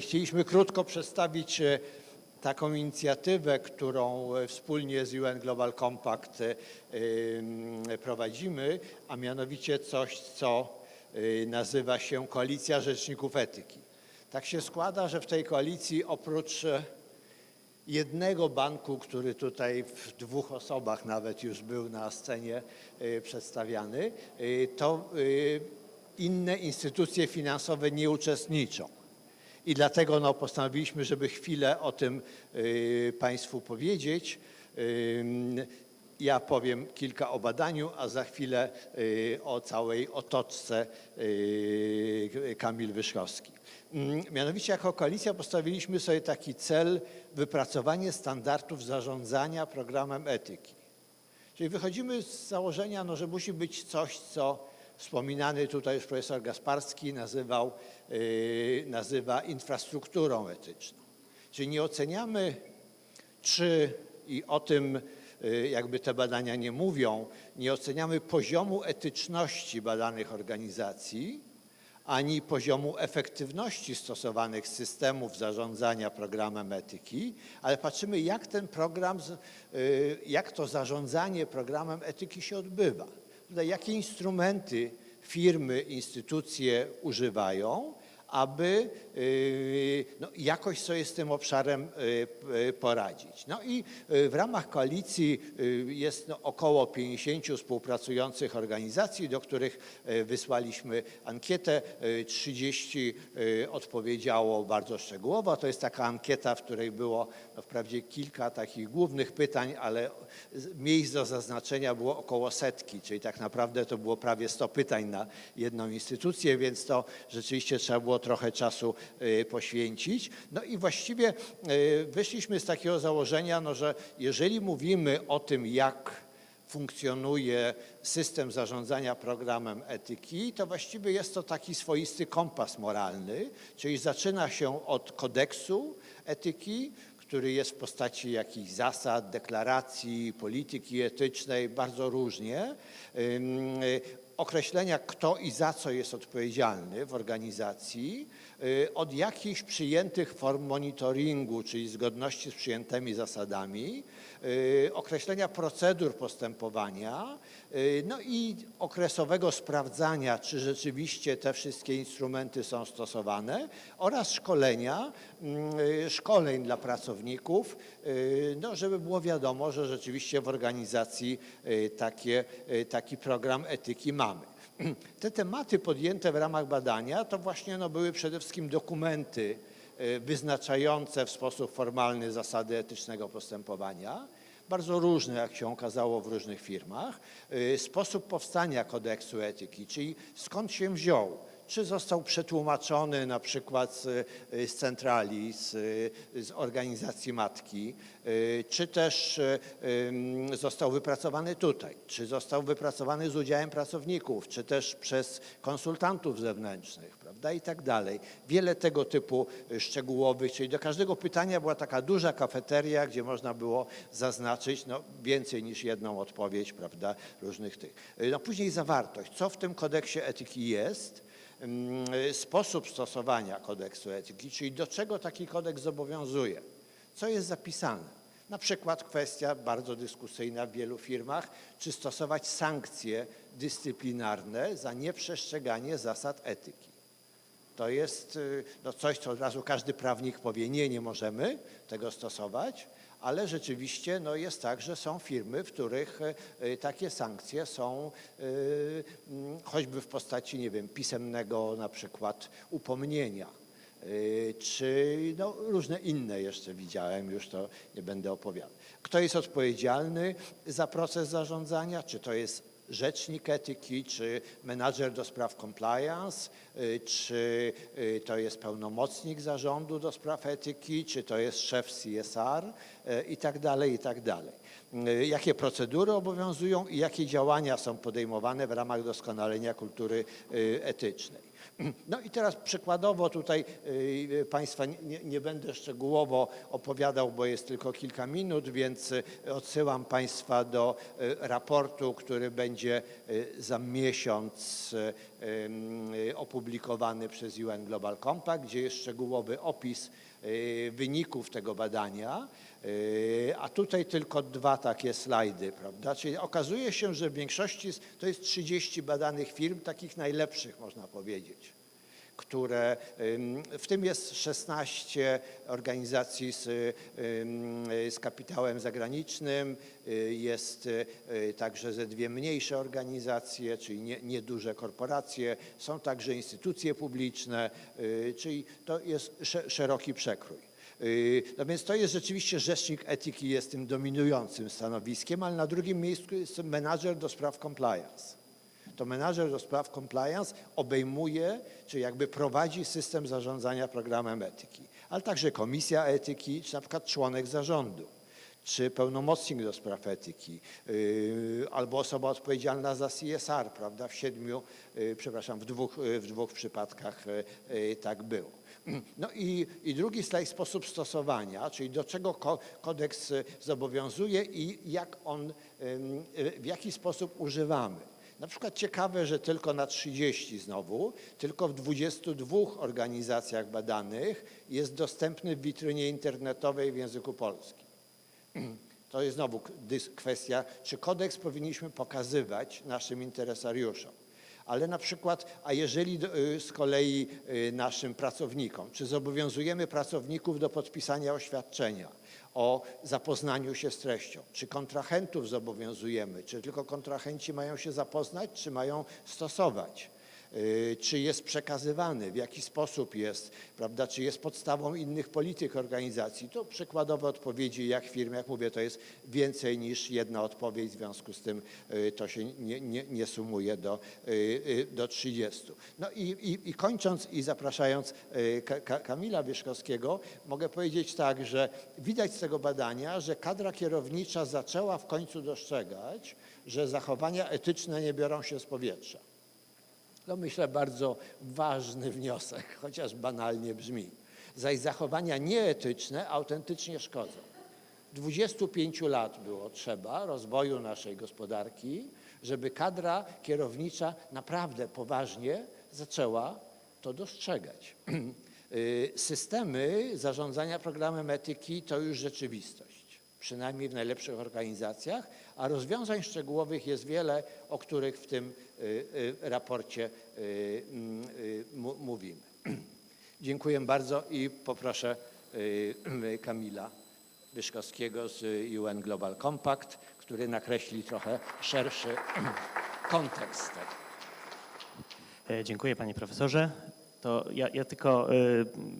Chcieliśmy krótko przedstawić e, taką inicjatywę, którą e, wspólnie z UN Global Compact e, prowadzimy, a mianowicie coś, co nazywa się Koalicja Rzeczników Etyki. Tak się składa, że w tej koalicji oprócz jednego banku, który tutaj w dwóch osobach nawet już był na scenie przedstawiany, to inne instytucje finansowe nie uczestniczą. I dlatego no, postanowiliśmy, żeby chwilę o tym y, Państwu powiedzieć. Ym, ja powiem kilka o badaniu, a za chwilę y, o całej otoczce y, Kamil Wyszkowski. Ym, Mianowicie jako koalicja postawiliśmy sobie taki cel wypracowanie standardów zarządzania programem etyki. Czyli wychodzimy z założenia, no, że musi być coś, co wspominany tutaj już profesor Gasparski nazywał, yy, nazywa infrastrukturą etyczną. Czyli nie oceniamy, czy, i o tym yy, jakby te badania nie mówią, nie oceniamy poziomu etyczności badanych organizacji, ani poziomu efektywności stosowanych systemów zarządzania programem etyki, ale patrzymy, jak ten program, z- y, jak to zarządzanie programem etyki się odbywa. Jakie instrumenty firmy, instytucje używają, aby y, no, jakoś sobie z tym obszarem y, y, poradzić. No i w ramach koalicji jest no, około 50 współpracujących organizacji, do których wysłaliśmy ankietę. Y, 30 y, odpowiedziało bardzo szczegółowo. To jest taka ankieta, w której było no, wprawdzie kilka takich głównych pytań, ale miejsc do zaznaczenia było około setki, czyli tak naprawdę to było prawie 100 pytań na jedną instytucję, więc to rzeczywiście trzeba było trochę czasu y, poświęcić. No i właściwie y, wyszliśmy z takiego założenia, no, że jeżeli mówimy o tym, jak funkcjonuje system zarządzania programem etyki, to właściwie jest to taki swoisty kompas moralny, czyli zaczyna się od kodeksu etyki, który jest w postaci jakichś zasad, deklaracji, polityki etycznej, bardzo różnie. Określenia, kto i za co jest odpowiedzialny w organizacji, y, od jakichś przyjętych form monitoringu, czyli zgodności z przyjętymi zasadami, y, określenia procedur postępowania, y, no i okresowego sprawdzania, czy rzeczywiście te wszystkie instrumenty są stosowane oraz szkolenia, mm, szkoleń dla pracowników, no, żeby było wiadomo, że rzeczywiście w organizacji takie, taki program etyki mamy. Te tematy podjęte w ramach badania to właśnie no, były przede wszystkim dokumenty y, wyznaczające w sposób formalny zasady etycznego postępowania, bardzo różne, jak się okazało w różnych firmach, y, sposób powstania kodeksu etyki, czyli skąd się wziął, czy został przetłumaczony na przykład z, y, z centrali, z, y, z organizacji matki, y, czy też został wypracowany tutaj, czy został wypracowany z udziałem pracowników, czy też przez konsultantów zewnętrznych, prawda, i tak dalej. Wiele tego typu szczegółowych, czyli do każdego pytania była taka duża kafeteria, gdzie można było zaznaczyć no, więcej niż jedną odpowiedź, prawda, różnych tych. No później zawartość, co w tym kodeksie etyki jest, sposób stosowania kodeksu etyki, czyli do czego taki kodeks zobowiązuje, co jest zapisane. Na przykład kwestia bardzo dyskusyjna w wielu firmach, czy stosować sankcje dyscyplinarne za nieprzestrzeganie zasad etyki. To jest y, no, coś, co od razu każdy prawnik powie, nie, nie możemy tego stosować, ale rzeczywiście no, jest tak, że są firmy, w których y, y, takie sankcje są y, mm, choćby w postaci, nie wiem, pisemnego na przykład upomnienia. Czy no, różne inne jeszcze widziałem, już to nie będę opowiadał. Kto jest odpowiedzialny za proces zarządzania? Czy to jest rzecznik etyki, czy menadżer do spraw compliance, y, czy y, to jest pełnomocnik zarządu do spraw etyki, czy to jest szef CSR y, i tak dalej, i tak dalej. Jakie procedury obowiązują i jakie działania są podejmowane w ramach doskonalenia kultury etycznej. No i teraz przykładowo tutaj y, Państwa nie, nie- będę szczegółowo opowiadał, bo jest tylko kilka minut, więc y, odsyłam Państwa do y, raportu, który będzie za miesiąc opublikowany przez UN Global Compact, gdzie jest szczegółowy opis wyników tego badania, a tutaj tylko dwa takie slajdy, prawda? Czyli okazuje się, że w większości to jest 30 badanych firm, takich najlepszych można powiedzieć które w tym jest 16 organizacji z, z kapitałem zagranicznym, y, jest y, także ze dwie mniejsze organizacje, czyli nie- nieduże korporacje, są także instytucje publiczne, czyli to jest sze- szeroki przekrój. Y, No więc to jest rzeczywiście rzecznik etyki jest tym dominującym stanowiskiem, ale na drugim miejscu jest menadżer do spraw compliance to menadżer do spraw compliance obejmuje, czy jakby prowadzi system zarządzania programem etyki, ale także komisja etyki, czy na przykład członek zarządu, czy pełnomocnik do spraw etyki, yy, albo osoba odpowiedzialna za CSR, prawda, w siedmiu, yy, przepraszam, w dwóch, w dwóch przypadkach tak było. No i, i drugi slajd sposób stosowania, czyli do czego ko- kodeks y, zobowiązuje i jak on, y, w jaki sposób używamy. Na przykład ciekawe, że tylko na 30 znowu, tylko w 22 organizacjach badanych jest dostępny w witrynie internetowej w języku polskim. To jest znowu kwestia, czy kodeks powinniśmy pokazywać naszym interesariuszom. Ale na przykład, a jeżeli y, z kolei y, naszym pracownikom, czy zobowiązujemy pracowników do podpisania oświadczenia o zapoznaniu się z treścią, czy kontrahentów zobowiązujemy, czy tylko kontrahenci mają się zapoznać, czy mają stosować czy jest przekazywany, w jaki sposób jest, prawda, czy jest podstawą innych polityk organizacji. To przykładowe odpowiedzi, jak firm, jak mówię, to jest więcej niż jedna odpowiedź, w związku z tym y, to się nie, nie, nie sumuje do, y, y, do 30. No i, i, i kończąc i zapraszając y, Ka- Ka- Kamila Wierzchowskiego, mogę powiedzieć tak, że widać z tego badania, że kadra kierownicza zaczęła w końcu dostrzegać, że zachowania etyczne nie biorą się z powietrza. To myślę bardzo ważny wniosek, chociaż banalnie brzmi. Zaś zachowania nieetyczne autentycznie szkodzą. 25 lat było trzeba rozwoju naszej gospodarki, żeby kadra kierownicza naprawdę poważnie zaczęła to dostrzegać. Y, Systemy zarządzania programem etyki to już rzeczywistość, przynajmniej w najlepszych organizacjach, a rozwiązań szczegółowych jest wiele, o których w tym y, y, raporcie y, mówimy. Dziękuję bardzo i poproszę Kamila Wyszkowskiego z UN Global Compact, który nakreśli trochę szerszy kontekst. E, Dziękuję panie profesorze. To ja, ja tylko, e,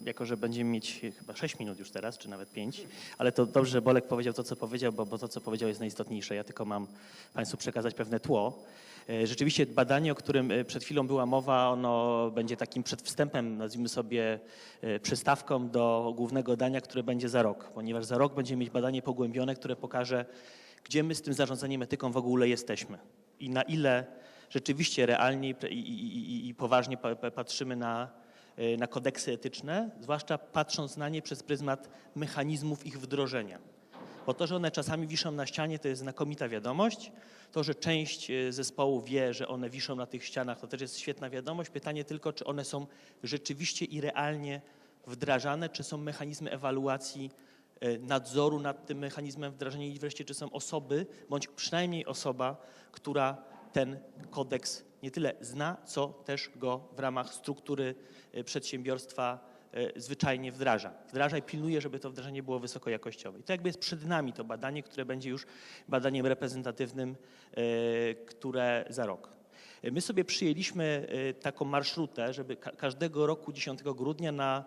jako że będziemy mieć chyba 6 minut już teraz, czy nawet 5, ale to dobrze, że Bolek powiedział to, co powiedział, bo, bo to, co powiedział jest najistotniejsze. Ja tylko mam państwu przekazać pewne tło. E, Rzeczywiście badanie, o którym e, przed chwilą była mowa, ono będzie takim przedwstępem, nazwijmy sobie e, przystawką do głównego dania, które będzie za rok, ponieważ za rok będziemy mieć badanie pogłębione, które pokaże, gdzie my z tym zarządzaniem etyką w ogóle jesteśmy i na ile rzeczywiście realnie i, i, i, poważnie pa- pa- patrzymy na, y, na kodeksy etyczne, zwłaszcza patrząc na nie przez pryzmat mechanizmów ich wdrożenia. Bo to, że one czasami wiszą na ścianie, to jest znakomita wiadomość. To, że część y, zespołu wie, że one wiszą na tych ścianach, to też jest świetna wiadomość. Pytanie tylko, czy one są rzeczywiście i realnie wdrażane, czy są mechanizmy ewaluacji y, nadzoru nad tym mechanizmem wdrażania i wreszcie, czy są osoby, bądź przynajmniej osoba, która ten kodeks nie tyle zna, co też go w ramach struktury y, przedsiębiorstwa y, zwyczajnie wdraża. Wdraża i pilnuje, żeby to wdrażanie było wysokojakościowe. I to jakby jest przed nami to badanie, które będzie już badaniem reprezentatywnym, y, które za rok. My sobie przyjęliśmy taką marszrutę, żeby ka- każdego roku 10 grudnia na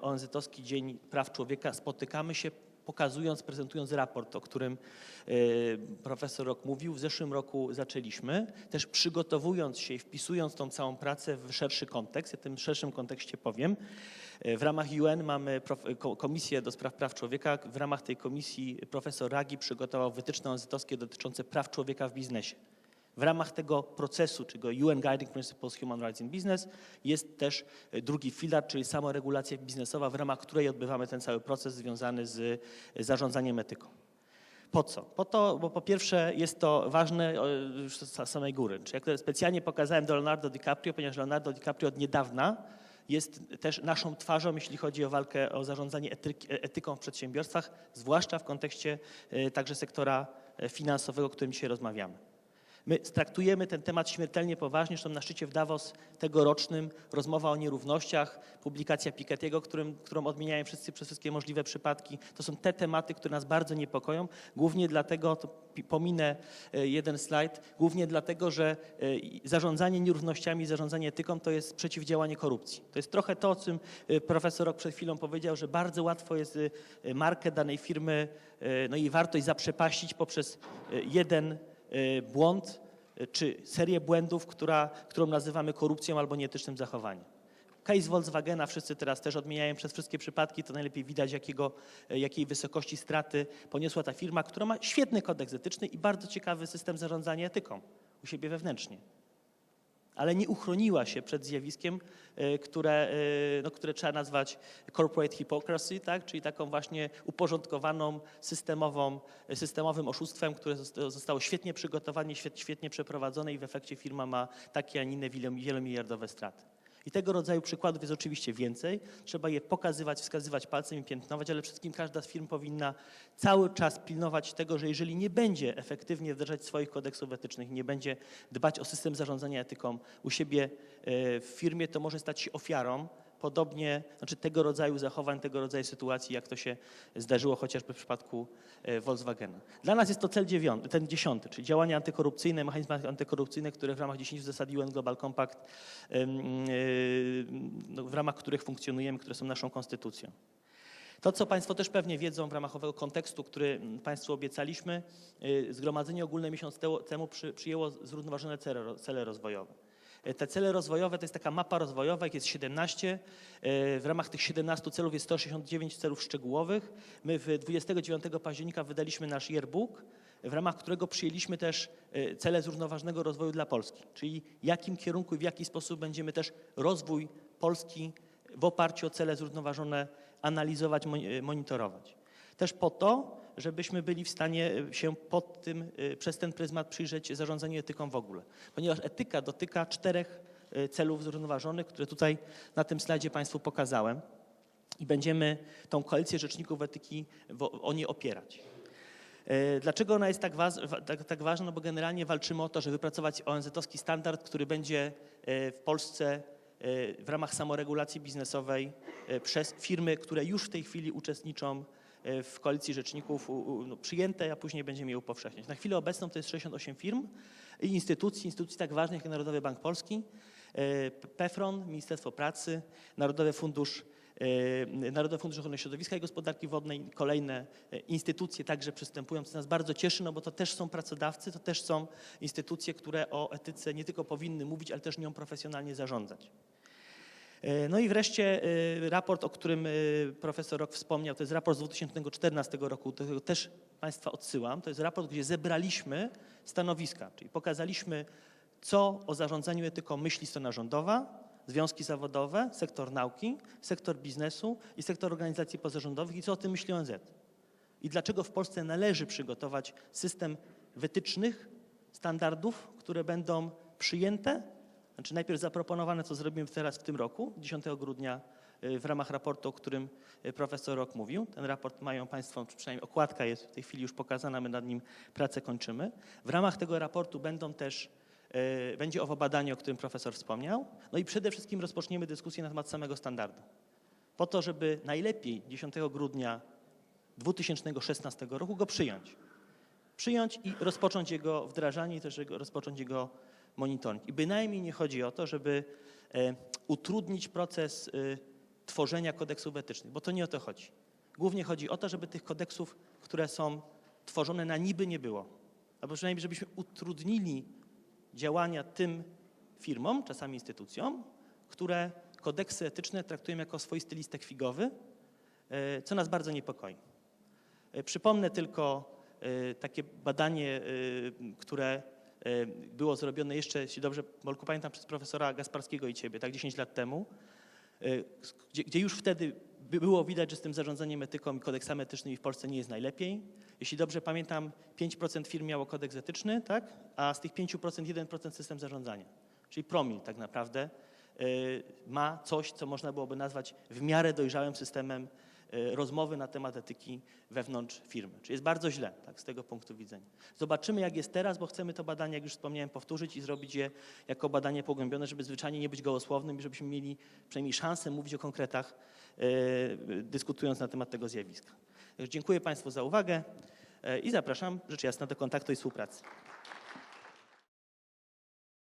ONZ-owski Dzień Praw Człowieka spotykamy się pokazując, prezentując raport, o którym y, profesor Rok mówił. W zeszłym roku zaczęliśmy, też przygotowując się i wpisując tą całą pracę w szerszy kontekst. Ja w tym szerszym kontekście powiem. Y, W ramach UN mamy Komisję do Spraw Praw Człowieka. W ramach tej komisji profesor Ragi przygotował wytyczne ONZ-owskie dotyczące praw człowieka w biznesie. W ramach tego procesu, czyli UN Guiding Principles Human Rights in Business, jest też e, drugi filar, czyli samoregulacja biznesowa, w ramach której odbywamy ten cały proces związany z e, zarządzaniem etyką. Po co? Po to, bo po pierwsze jest to ważne już z samej góry. To specjalnie pokazałem do Leonardo DiCaprio, ponieważ Leonardo DiCaprio od niedawna jest też naszą twarzą, jeśli chodzi o walkę o zarządzanie etyk, etyką w przedsiębiorstwach, zwłaszcza w kontekście e, także sektora e, finansowego, o którym dzisiaj rozmawiamy. My traktujemy ten temat śmiertelnie poważnie, zresztą na szczycie w Davos tegorocznym rozmowa o nierównościach, publikacja Piketty'ego, którym, którą odmieniają wszyscy przez wszystkie możliwe przypadki. To są te tematy, które nas bardzo niepokoją, głównie dlatego, to pominę e, jeden slajd, głównie dlatego, że e, zarządzanie nierównościami, zarządzanie etyką to jest przeciwdziałanie korupcji. To jest trochę to, o czym e, profesor Rok przed chwilą powiedział, że bardzo łatwo jest markę danej firmy, no i wartość zaprzepaścić poprzez jeden błąd e, czy serię błędów, która, którą nazywamy korupcją albo nieetycznym zachowaniem. Case Volkswagena wszyscy teraz też odmieniają przez wszystkie przypadki, to najlepiej widać, jakiego, e, jakiej wysokości straty poniosła ta firma, która ma świetny kodeks etyczny i bardzo ciekawy system zarządzania etyką u siebie wewnętrznie. Ale nie uchroniła się przed zjawiskiem, e, które, e, no, które trzeba nazwać corporate hypocrisy, tak? czyli taką właśnie uporządkowaną systemową, systemowym oszustwem, które zosta- zostało świetnie przygotowane, świet- świetnie przeprowadzone i w efekcie firma ma takie, a nie inne wielo- wielomiliardowe straty. I tego rodzaju przykładów jest oczywiście więcej. Trzeba je pokazywać, wskazywać palcem i piętnować, ale wszystkim każda z firm powinna cały czas pilnować tego, że jeżeli nie będzie efektywnie wdrażać swoich kodeksów etycznych, nie będzie dbać o system zarządzania etyką u siebie e, w firmie, to może stać się ofiarą podobnie, znaczy tego rodzaju zachowań, tego rodzaju sytuacji, jak to się zdarzyło chociażby w przypadku e, Volkswagena. Dla nas jest to cel dziewiąty, ten dziesiąty, czyli działania antykorupcyjne, mechanizmy antykorupcyjne, które w ramach 10 zasad UN Global Compact, y, no, w ramach których funkcjonujemy, które są naszą konstytucją. To, co Państwo też pewnie wiedzą w ramach owego kontekstu, który Państwu obiecaliśmy, y, Zgromadzenie Ogólne miesiąc temu przy, przyjęło zrównoważone cele rozwojowe. Y, Te cele rozwojowe to jest taka mapa rozwojowa, jest 17. Y, W ramach tych 17 celów jest 169 celów szczegółowych. My w 29 października wydaliśmy nasz yearbook, w ramach którego przyjęliśmy też y, cele zrównoważonego rozwoju dla Polski, czyli jakim kierunku i w jaki sposób będziemy też rozwój Polski w oparciu o cele zrównoważone analizować, mon- monitorować. Też po to, żebyśmy byli w stanie się pod tym, y, przez ten pryzmat przyjrzeć zarządzaniu etyką w ogóle. Ponieważ etyka dotyka czterech y, celów zrównoważonych, które tutaj na tym slajdzie Państwu pokazałem i będziemy tą koalicję rzeczników etyki o nie opierać. E, Dlaczego ona jest tak, tak, tak ważna? No bo generalnie walczymy o to, żeby wypracować ONZ-owski standard, który będzie e, w Polsce e, w ramach samoregulacji biznesowej e, przez firmy, które już w tej chwili uczestniczą e, w koalicji rzeczników no, przyjęte, a później będziemy je upowszechniać. Na chwilę obecną to jest 68 firm i instytucji, instytucji tak ważnych jak Narodowy Bank Polski, e, PEFRON, Ministerstwo Pracy, Narodowy Fundusz e, Narodowy Fundusz Ochrony Środowiska i Gospodarki Wodnej, kolejne e, instytucje także przystępują, co nas bardzo cieszy, no bo to też są pracodawcy, to też są instytucje, które o etyce nie tylko powinny mówić, ale też nią profesjonalnie zarządzać. E, No i wreszcie e, raport, o którym e, profesor Rok wspomniał, to jest raport z 2014 roku, do tego też Państwa odsyłam. To jest raport, gdzie zebraliśmy stanowiska, czyli pokazaliśmy, co o zarządzaniu etyką myśli strona rządowa, związki zawodowe, sektor nauki, sektor biznesu i sektor organizacji pozarządowych i co o tym myśli ONZ. I dlaczego w Polsce należy przygotować system wytycznych, standardów, które będą przyjęte, znaczy najpierw zaproponowane, co zrobimy teraz w tym roku, 10 grudnia y, w ramach raportu, o którym y, profesor Rok mówił. Ten raport mają Państwo, przynajmniej okładka jest w tej chwili już pokazana, my nad nim pracę kończymy. W ramach tego raportu będą też, y, będzie owo badanie, o którym profesor wspomniał. No i przede wszystkim rozpoczniemy dyskusję na temat samego standardu. Po to, żeby najlepiej 10 grudnia 2016 roku go przyjąć. Przyjąć i rozpocząć jego wdrażanie i też rozpocząć jego monitoring. I bynajmniej nie chodzi o to, żeby e, utrudnić proces e, tworzenia kodeksów etycznych, bo to nie o to chodzi. Głównie chodzi o to, żeby tych kodeksów, które są tworzone na niby nie było. Albo przynajmniej, żebyśmy utrudnili działania tym firmom, czasami instytucjom, które kodeksy etyczne traktują jako swoisty listek figowy, e, co nas bardzo niepokoi. Przypomnę tylko takie badanie, które było zrobione jeszcze, jeśli dobrze Bolku pamiętam, przez profesora Gasparskiego i ciebie, tak 10 lat temu, e, gdzie, gdzie już wtedy by było widać, że z tym zarządzaniem etyką i kodeksami etycznymi w Polsce nie jest najlepiej. Jeśli dobrze pamiętam, 5% firm miało kodeks etyczny, tak? a z tych 5% 1% system zarządzania. Czyli promil tak naprawdę y, ma coś, co można byłoby nazwać w miarę dojrzałym systemem y, rozmowy na temat etyki wewnątrz firmy. Czyli jest bardzo źle tak, z tego punktu widzenia. Zobaczymy, jak jest teraz, bo chcemy to badanie, jak już wspomniałem, powtórzyć i zrobić je jako badanie pogłębione, żeby zwyczajnie nie być gołosłownym i żebyśmy mieli przynajmniej szansę mówić o konkretach, y, dyskutując na temat tego zjawiska. Dziękuję Państwu za uwagę y, i zapraszam rzecz jasna do kontaktu i współpracy.